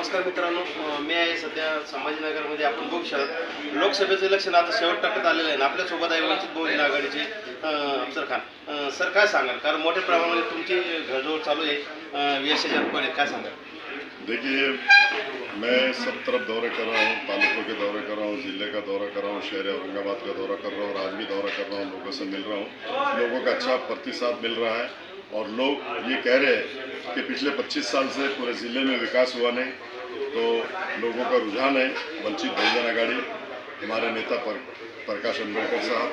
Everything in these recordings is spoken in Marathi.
नमस्कार मित्रांनो मी आहे सध्या संभाजीनगरमध्ये. आपण बघू शकत लोकसभेचं इलेक्शन आता शेवट टप्प्यात आलेलं आहे आणि आपल्यासोबत आहे वंचित बहुजन आघाडीचे अं, अफसर खान. सर काय सांगाल? कारण मोठ्या प्रमाणामध्ये तुमची घरजोड चालू आहे. यशाच्या रुपाने काय सांगाल? देखिए मैं सब तरफ़ दौरे कर रहा हूँ तालुकों के दौरे कर रहा हूँ ज़िले का दौरा कर रहा हूँ शहर औरंगाबाद का दौरा कर रहा हूँ आज भी दौरा कर रहा हूँ लोगों से मिल रहा हूँ। लोगों का अच्छा प्रतिसाद मिल रहा है। और लोग ये कह रहे हैं कि पिछले 25 साल से पूरे ज़िले में विकास हुआ नहीं। तो लोगों का रुझान है, वंचित बहुजन आघाड़ी, हमारे नेता पर, प्रकाश अंबेडकर साहब,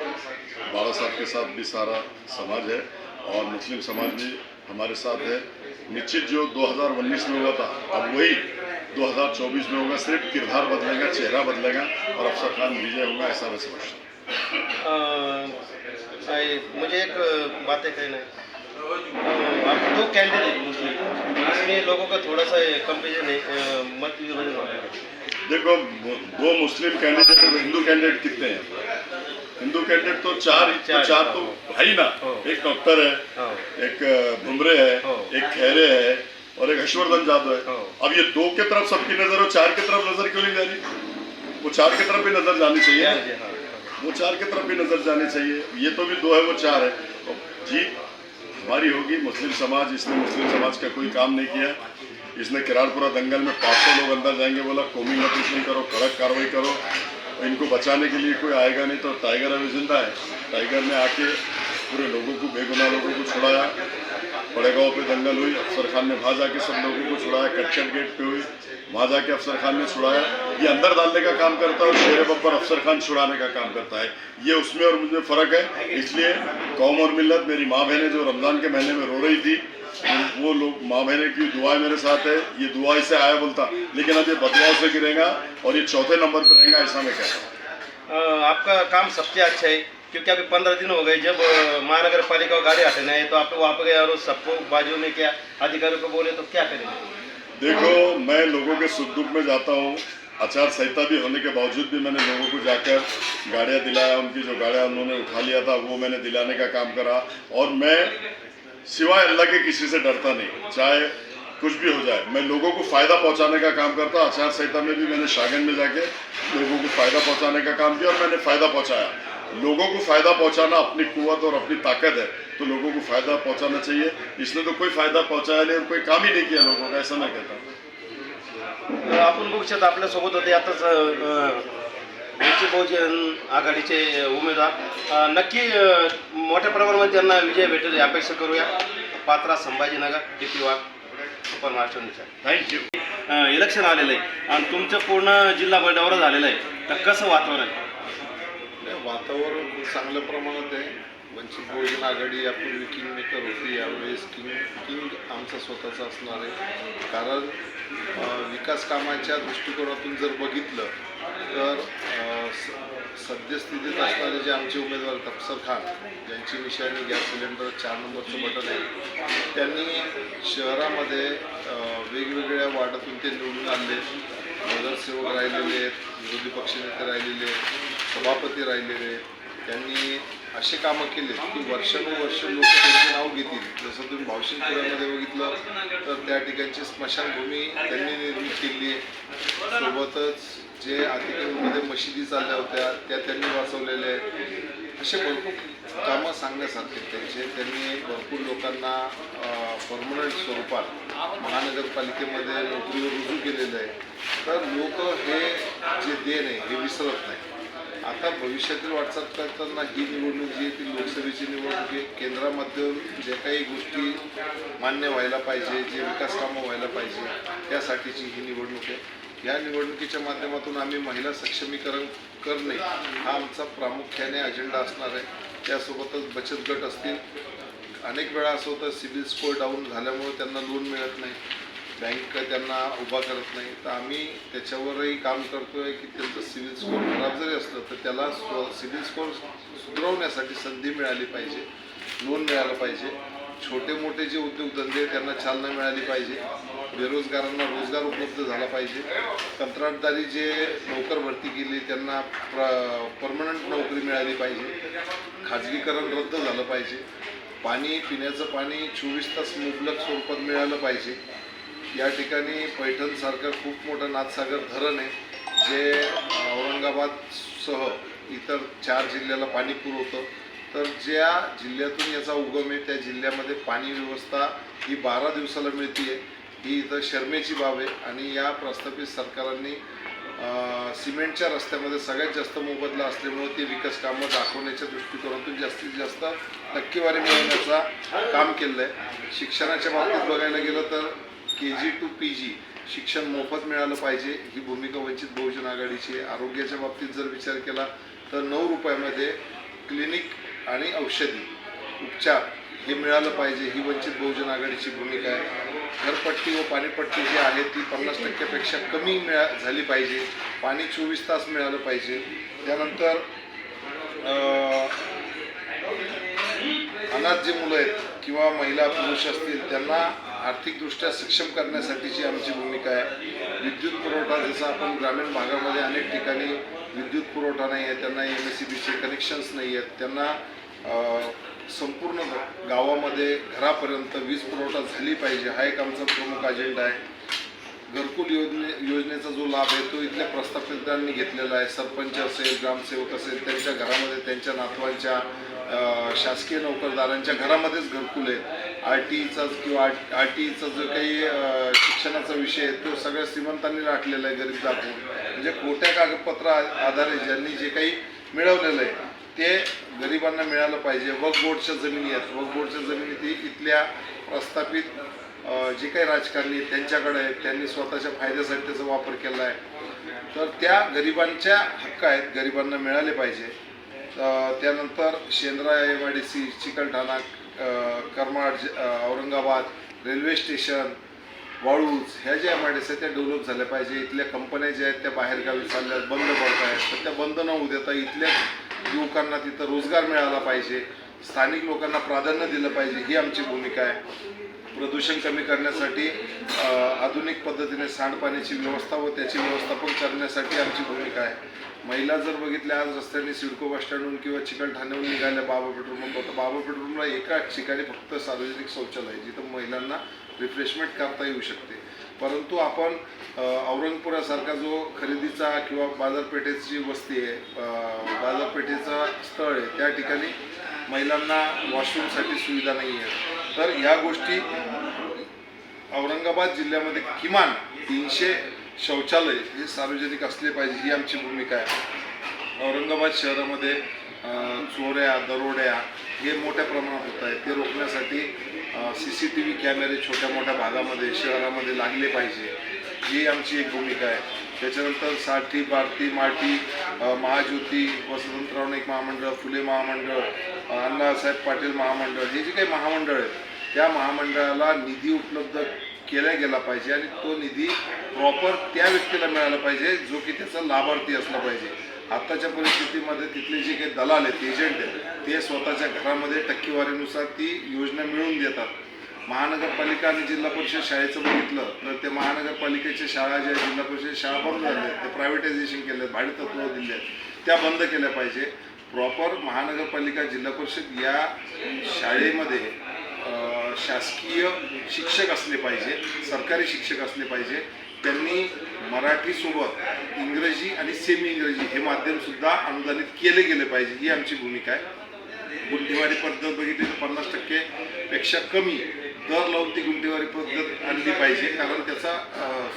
बाबा साहब के साथ भी सारा समाज है और मुस्लिम समाज भी हमारे साथ है। निश्चित जो 2019 में हुआ था, अब वही 2024 में होगा, सिर्फ़ किरदार बदलेगा, चेहरा बदलेगा और अफसर खान विजय होगा, ऐसा मैं समझता हूँ। मुझे एक बातें कहना है। दो कैंडिडेट मुस्लिम इसमें लोगों का थोड़ा सा कंपेरिजन मत देखो दो मुस्लिम कैंडिडेट और हिंदू कैंडिडेट कितने हैं हिंदू कैंडिडेट तो चार ही- तो चार, चार तो। भाई ना हाँ। एक डॉक्टर है हाँ एक भुमरे है हाँ। एक खैरे है और एक हर्षवर्धन जादव है। अब ये दो के तरफ़ सबकी नज़र हो चार की तरफ़ नज़र क्यों नहीं जा रही वो चार की तरफ़ भी नज़र जानी चाहिए। वो चार की तरफ़ भी नज़र जानी चाहिए ये तो भी दो है वो चार है तो जीत हमारी होगी। मुस्लिम समाज, इसने मुस्लिम समाज का कोई काम नहीं किया। इसने किरारपुरा दंगल में 500 लोग अंदर जाएँगे। बोला, कौमी नतीजन करो, कड़क कार्रवाई करो। इनको बचाने के लिए कोई आएगा नहीं तो टाइगर अभी ज़िंदा है। टाइगर ने आके पूरे लोगों को, बेगुनाह लोगों को छुड़ाया। बड़े गाँव पे दंगल हुई, अफसर खान ने वहाँ जाके सब लोगों को छुड़ाया कटकट गेट पे हुई वहाँ जाके अफसर खान ने छुड़ाया। ये अंदर डालने का काम करता है शेर बब्बर अफसर खान छुड़ाने का काम करता है। ये उसमें और मुझे फ़र्क है, इसलिए कौम और मिल्लत, मेरी माँ बहनें जो रमज़ान के महीने में रो रही थी, वो लोग, माँ बहने की दुआएँ मेरे साथ है, ये दुआ इससे आया बोलता, लेकिन अब ये बदलाव से गिरेगा और ये चौथे नंबर पर रहेगा, ऐसा मैं कहता हूँ। आपका काम सबसे अच्छा है क्योंकि अभी पंद्रह दिन हो गए, जब महानगर पालिका गाड़ी हटाना है तो आप वहाँ पे गए और सबको बाजू में क्या अधिकारियों को बोले तो क्या करेंगे? देखो, मैं लोगों के सुख दुख में जाता हूँ। आचार संहिता भी होने के बावजूद भी मैंने लोगों को जाकर गाड़ियाँ दिलाया, उनकी जो गाड़ियाँ उन्होंने उठा लिया था, वो मैंने दिलाने का काम करा। और मैं सिवाय अल्लाह के किसी से डरता नहीं, चाहे कुछ भी हो जाए, मैं लोगों को फ़ायदा पहुँचाने का काम करता आचार संहिता में भी मैंने शागन में जाके लोगों को फ़ायदा पहुँचाने का काम किया और मैंने फ़ायदा पहुँचाया। लोगों को फ़ायदा पहुंचाना अपनी कुवत और अपनी ताकत है तो लोगों को फ़ायदा पहुंचाना चाहिए। इसने तो कोई फ़ायदा पहुंचाया नहीं और कोई काम ही नहीं किया लोगों का ऐसा मैं कहता हूँ। आपण बघू शकता आपल्यासोबत होते आताच वंचित बहुजन आघाडीचे उमेदवार. नक्की मोठ्या प्रमाणामध्ये त्यांना विजय भेटेल ही अपेक्षा करूया. Patra Sambhajinagar D Wagh super Maharashtra. Thank you election आलेलं आहे आणि तुमचं पूर्ण जिल्हा दौरा झालेला आहे. तर कसं वातावरण? नाही, वातावरण चांगल्या प्रमाणात आहे. वंचित बहुजन आघाडी यापूर्वी किंग मेकर होती यावेळेस किंग किंग आमचा स्वतःचा असणार आहे. कारण विकास कामाच्या दृष्टिकोनातून जर बघितलं तर स- सद्यस्थितीत असणारे जे आमचे उमेदवार तफसर खान ज्यांची निशाणी गॅस सिलेंडर चार नंबरचं बटन आहे त्यांनी शहरामध्ये वेगवेगळ्या वार्डातून ते निवडून आणले. नगरसेवक राहिलेले आहेत विरोधी पक्षनेते राहिलेले आहेत. सभापती राहिलेले त्यांनी असे कामं केले की वर्षानुवर्ष लोक त्यांचे नाव घेतील. जसं तुम्ही भावशिंगपुरामध्ये बघितलं तर त्या ठिकाणची स्मशानभूमी त्यांनी निर्मित केली. आहे सोबतच जे अतिक्रमणमध्ये मशिदी चालल्या होत्या त्या त्यांनी वाचवलेल्या आहेत. असे भरपूर कामं सांगण्यासारखे त्यांचे. त्यांनी भरपूर लोकांना परमनंट स्वरूपात महानगरपालिकेमध्ये नोकरीवर रुजू केलेलं आहे. तर लोक हे जे देण आहे हे विसरत नाही आता भविष्यातील वाटचाल करताना ही निवडणूक जी आहे ती लोकसभेची निवडणूक आहे. केंद्रामध्ये जे काही गोष्टी मान्य व्हायला पाहिजे जे विकास कामं व्हायला पाहिजे त्यासाठीची ही निवडणूक आहे. या निवडणुकीच्या माध्यमातून आम्ही महिला सक्षमीकरण करणे हा आमचा प्रामुख्याने अजेंडा असणार आहे. त्यासोबतच बचत गट असतील. अनेक वेळा असं होतं सिबिल स्कोअर डाऊन झाल्यामुळे त्यांना लोन मिळत नाही. बँक त्यांना उभा करत नाही. तर आम्ही त्याच्यावरही काम करतो आहे की त्यांचं सिबिल स्कोअर खराब जरी असलं तर त्याला स्व सिबिल स्कोअर सुधारवण्यासाठी संधी मिळाली पाहिजे. लोन मिळालं पाहिजे. छोटे मोठे जे उद्योगधंदे आहेत, त्यांना चालना मिळाली पाहिजे. बेरोजगारांना रोजगार उपलब्ध झाला पाहिजे. कंत्राटदारी जे नोकर भरती केली त्यांना प्र परमनंट नोकरी मिळाली पाहिजे. खाजगीकरण रद्द झालं पाहिजे. पाणी पिण्याचं पाणी चोवीस तास मुबलक स्वरूपात मिळालं पाहिजे. या ठिकाणी पैठणसारखं खूप मोठं नाथसागर धरण आहे जे औरंगाबादसह इतर चार जिल्ह्याला पाणी पुरवतं तर ज्या जिल्ह्यातून याचा उगम आहे त्या जिल्ह्यामध्ये पाणी व्यवस्था ही बारा दिवसाला मिळते ही इथं शर्मेची बाब आहे आणि या प्रस्थापित सरकारांनी सिमेंटच्या रस्त्यामध्ये सगळ्यात जास्त मोबदला असल्यामुळे ते विकास कामं दाखवण्याच्या दृष्टिकोनातून जास्तीत जास्त टक्केवारी मिळवण्याचा काम केलं आहे शिक्षणाच्या बाबतीत बघायला गेलं तर के जी टू पी जी शिक्षण मोफत मिळालं पाहिजे. ही भूमिका वंचित बहुजन आघाडीची आहे. आरोग्याच्या बाबतीत जर विचार केला तर नऊ रुपयामध्ये क्लिनिक आणि औषधी उपचार हे मिळालं पाहिजे. ही वंचित बहुजन आघाडीची भूमिका आहे. घरपट्टी व पाणीपट्टी जी आहे ती पन्नास टक्क्यापेक्षा कमी मिळा झाली पाहिजे. पाणी चोवीस तास मिळालं पाहिजे. त्यानंतर अनाथ जे मुलं आहेत किंवा महिला पुरुष असतील त्यांना आर्थिकदृष्ट्या सक्षम करण्यासाठीची आमची भूमिका आहे. विद्युत पुरवठा जसं आपण ग्रामीण भागामध्ये अनेक ठिकाणी विद्युत पुरवठा नाही आहे त्यांना एम एस सी बीचे कनेक्शन्स नाही आहेत त्यांना संपूर्ण गावामध्ये घरापर्यंत वीज पुरवठा झाली पाहिजे हा एक आमचा प्रमुख अजेंडा आहे. घरकुल योजने योजनेचा जो लाभ आहे तो इथल्या प्रस्थापितांनी घेतलेला आहे. सरपंच असेल ग्रामसेवक असेल त्यांच्या घरामध्ये त्यांच्या नातवांच्या शासकीय नोकरदारांच्या घरामध्येच घरकुल आहे आर टीचा किंवा आर टीचा जो काही शिक्षणाचा विषय आहे तो सगळ्या श्रीमंतांनी राखलेला आहे गरीब दाखवून म्हणजे खोट्या कागदपत्र आधारे ज्यांनी जे काही मिळवलेलं आहे ते गरिबांना मिळालं पाहिजे. वक्फ बोर्डच्या जमिनी आहेत. वक्फ बोर्डच्या जमिनी ती इथल्या प्रस्थापित जे काही राजकारणी त्यांच्याकडे आहेत. त्यांनी स्वतःच्या फायद्यासाठी त्याचा वापर केला आहे. तर त्या गरिबांच्या हक्क आहेत गरिबांना मिळाले पाहिजे. त्यानंतर Shendra M I D C Chikalthana Karmad Aurangabad railway station Waluj ह्या ज्या एम आय डी आहेत त्या डेव्हलप झाल्या पाहिजे. इथल्या कंपन्या ज्या आहेत त्या बाहेरगावी चालल्या आहेत, बंद पडत आहेत. तर त्या बंद न होऊ देता इथल्या युवकांना तिथं रोजगार मिळाला पाहिजे. स्थानिक लोकांना प्राधान्य दिलं पाहिजे. ही आमची भूमिका आहे. प्रदूषण कमी करण्यासाठी आधुनिक पद्धतीने सांडपाण्याची व्यवस्था व त्याची व्यवस्थापन करण्यासाठी आमची भूमिका आहे. महिला जर बघितल्या आज रस्त्याने सिडको बस स्टँडहून किंवा चिकलठाण्याहून निघाल्या बाबा पेट्रोल पंप. तर बाबा पेट्रोलला एका ठिकाणी फक्त सार्वजनिक शौचालय आहे, जिथं महिलांना रिफ्रेशमेंट करता येऊ शकते. परंतु आपण औरंगपुरासारखा जो खरेदीचा किंवा बाजारपेठेची वस्ती आहे बाजारपेठेचा स्थळ आहे त्या ठिकाणी महिलांना वॉशरूमसाठी सुविधा नाही आहे. तर ह्या गोष्टी औरंगाबाद जिल्ह्यामध्ये किमान तीनशे शौचालय हे सार्वजनिक असले पाहिजे ही आमची भूमिका आहे. औरंगाबाद शहरामध्ये चोऱ्या दरोड्या हे मोठ्या प्रमाणात होत आहेत. ते रोखण्यासाठी सी सी टी व्ही कॅमेरे छोट्या मोठ्या भागामध्ये शहरामध्ये लागले पाहिजे. ही आमची एक भूमिका आहे. त्याच्यानंतरसाठी भारती माटी महाज्योती वसंतराव नाईक महामंडळ फुले महामंडळ अण्णासाहेब पाटील महामंडळ हे जे काही महामंडळ आहेत त्या महामंडळाला निधी उपलब्ध केला गेला पाहिजे आणि तो निधी प्रॉपर त्या व्यक्तीला मिळाला पाहिजे जो की त्याचा लाभार्थी असला पाहिजे. आत्ताच्या परिस्थितीमध्ये तिथले जे काही दलाल आहेत एजंट आहेत ते स्वतःच्या घरामध्ये टक्केवारीनुसार ती योजना मिळवून देतात. महानगरपालिका आणि जिल्हा परिषद शाळेचं बघितलं तर ते महानगरपालिकेच्या शाळा ज्या जिल्हा परिषद शाळा बंद झाल्या आहेत. ते प्रायव्हेटायझेशन केले आहेत भाडे दिले आहेत. त्या बंद केल्या पाहिजे. प्रॉपर महानगरपालिका जिल्हा परिषद या शाळेमध्ये शासकीय शिक्षक असले पाहिजे सरकारी शिक्षक असले पाहिजे. त्यांनी मराठीसोबत इंग्रजी आणि सेमी इंग्रजी हे माध्यमसुद्धा अनुदानित केले गेले पाहिजे. ही आमची भूमिका आहे. गुंठेवारी पद्धत बघितली तर पन्नास टक्केपेक्षा कमी दर लावून ती गुंठेवारी पद्धत आणली पाहिजे. कारण त्याचा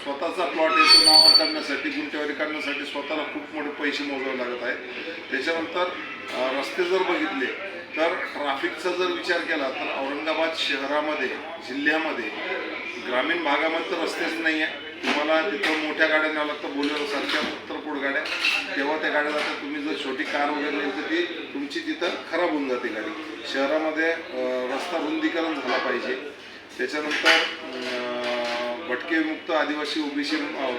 स्वतःचा प्लॉट येतो नावावर काढण्यासाठी गुंठेवारी काढण्यासाठी स्वतःला खूप मोठे पैसे मोजावे लागत आहेत. त्याच्यानंतर रस्ते जर बघितले तर ट्राफिकचा जर विचार केला तर औरंगाबाद शहरामध्ये जिल्ह्यामध्ये ग्रामीण भागामध्ये तर रस्तेच नाही आहे तुम्हाला तिथं मोठ्या गाड्या न्यावं लागतं बोलेरो सारख्या उत्तरपूड गाड्या तेव्हा त्या गाड्या जातात. तुम्ही जर छोटी कार वगैरे नेली तर ती तुमची तिथं खराब होऊन जाते गाडी. शहरामध्ये रस्ता रुंदीकरण झाला पाहिजे. त्याच्यानंतर भटकेमुक्त भटके विमुक्त आदिवासी ओबीसी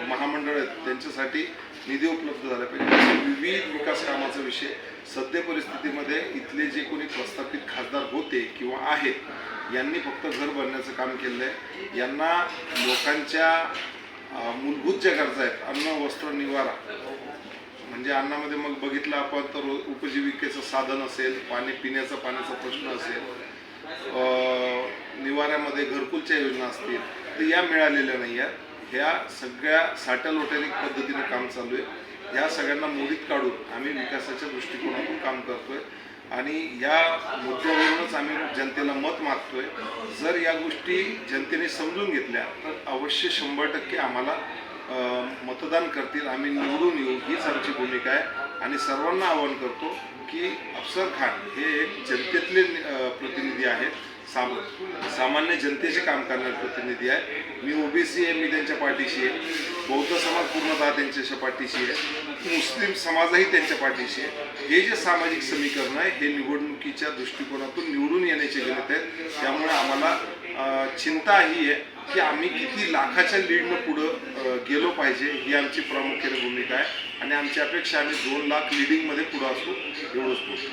महामंडळ आहेत त्यांच्यासाठी निधी उपलब्ध झाला पाहिजे. विविध विकास कामाचा विषय. सद्य परिस्थितीमध्ये इथले जे कोणी प्रस्थापित खासदार होते किंवा आहेत यांनी फक्त घर बांधण्याचं काम केलं आहे यांना लोकांच्या मूलभूत ज्या गरजा आहेत अन्न वस्त्र निवारा. म्हणजे अन्नामध्ये मग बघितलं आपण तर उपजीविकेचं साधन असेल पाणी पिण्याचा पाण्याचा प्रश्न असेल निवाऱ्यामध्ये घरकुलच्या योजना असतील तर या मिळालेल्या नाही आहेत. ह्या सगळ्या साठ्यालोट्यानिक पद्धतीने काम चालू आहे. ह्या सगळ्यांना मोडीत काढून आम्ही विकासाच्या दृष्टिकोनातून काम करतोय. आणि या मुद्द्यावरूनच आम्ही जनतेला मत मागतोय. जर या गोष्टी जनतेने समजून घेतल्या तर अवश्य शंभर टक्के आम्हाला मतदान करतील. आम्ही निवडून येऊ. हीच आमची भूमिका आहे. आणि सर्वांना आवाहन करतो की अफसर खान हे एक जनतेतले प्रतिनिधी आहेत. साम सामान्य जनतेचे काम करणारे प्रतिनिधी आहे मी ओबीसी आहे मी त्यांच्या पाठीशी आहे. बौद्ध समाज पूर्णतः त्यांच्या पाठीशी आहे. मुस्लिम समाजही त्यांच्या पाठीशी आहे. हे जे सामाजिक समीकरण आहे हे निवडणुकीच्या दृष्टिकोनातून निवडून येण्याचे गणित आहेत. त्यामुळे आम्हाला चिंता ही आहे की आम्ही किती लाखाच्या लीडनं पुढं गेलो पाहिजे ही आमची प्रामुख्याने भूमिका आहे. आणि आमची अपेक्षा आम्ही दोन लाख लिडिंगमध्ये पुढं असू एवढंच बोलतो.